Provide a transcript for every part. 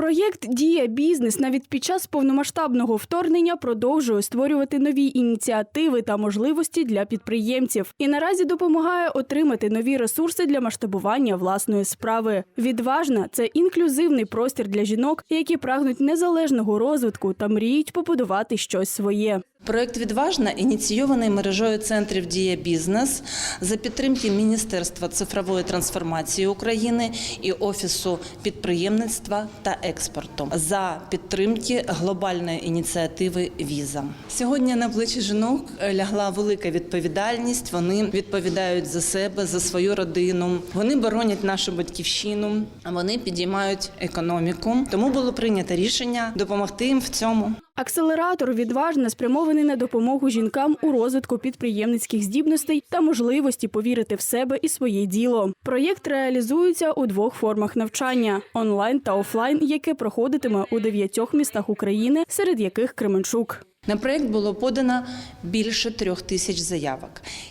Проєкт Дія бізнес навіть під час повномасштабного вторгнення продовжує створювати нові ініціативи та можливості для підприємців і наразі допомагає отримати нові ресурси для масштабування власної справи. Відважна це інклюзивний простір для жінок, які прагнуть незалежного розвитку та мріють побудувати щось своє. Проект Відважна ініційований мережою центрів Дія бізнес за підтримки Міністерства цифрової трансформації України і Офісу підприємництва та експорту за підтримки глобальної ініціативи Віза. Сьогодні на плечі жінок лягла велика відповідальність. Вони відповідають за себе, за свою родину. Вони боронять нашу батьківщину, а вони підіймають економіку. Тому було прийнято рішення допомогти їм в цьому. Акселератор відважно спрямований на допомогу жінкам у розвитку підприємницьких здібностей та можливості повірити в себе і своє діло. Проєкт реалізується у двох формах навчання онлайн та офлайн, яке проходитиме у дев'ятьох містах України, серед яких Кременчук. На проект було подано більше трьох тисяч заявок.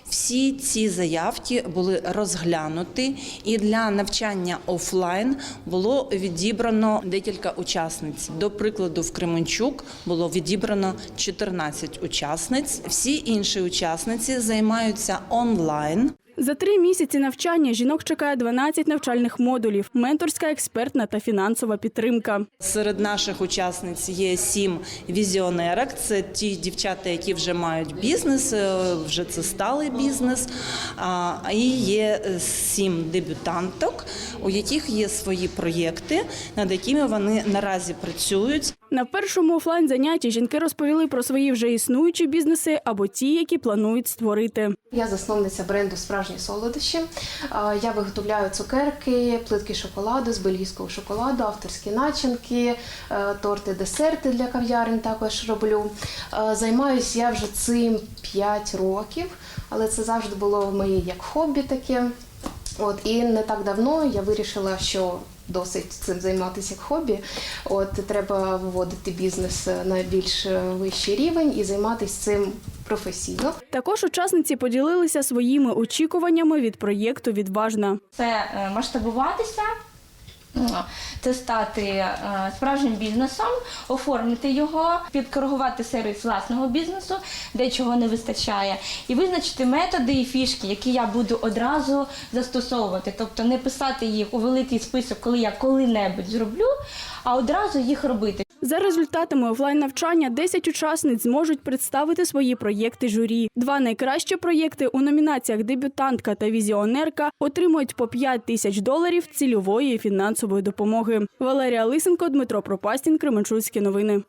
Всі ці заявки були розглянуті, і для навчання офлайн було відібрано декілька учасниць. До прикладу, в Кременчук було відібрано 14 учасниць. Всі інші учасниці займаються онлайн. За три місяці навчання жінок чекає 12 навчальних модулів: менторська, експертна та фінансова підтримка. Серед наших учасниць є сім візіонерок. Це ті дівчата, які вже мають бізнес, е, вже це сталий бізнес. І є е, сім дебютанток, у яких є свої проєкти, над якими вони наразі працюють. На першому офлайн занятті жінки розповіли про свої вже існуючі бізнеси або ті, які планують створити. Я засновниця бренду Справжні солодощі. Я виготовляю цукерки, плитки шоколаду з бельгійського шоколаду, авторські начинки, е, торти, десерти для кав'ярень також роблю. Займаюсь я вже цим 5 років, але це завжди було моє як хобі таке. От і не так давно я вирішила, що досить цим займатися як хобі. От треба виводити бізнес на більш вищий рівень і займатися цим професійно. Також учасниці поділилися своїми очікуваннями від проєкту Відважна. це е, масштабуватися. М, Це стати е, справжнім бізнесом, оформити його, підкоригувати сервіс власного бізнесу, де чого не вистачає, і визначити методи і фішки, які я буду одразу застосовувати. Тобто не писати їх у великий список, коли я коли-небудь зроблю, а одразу їх робити. За результатами офлайн навчання 10 учасниць зможуть представити свої проєкти журі. Два найкращі проєкти у номінаціях дебютантка та візіонерка отримують по 5 тисяч доларів цільової фінансової допомоги. Валерія Лисенко, Дмитро Пропастін, Кременчуцькі новини.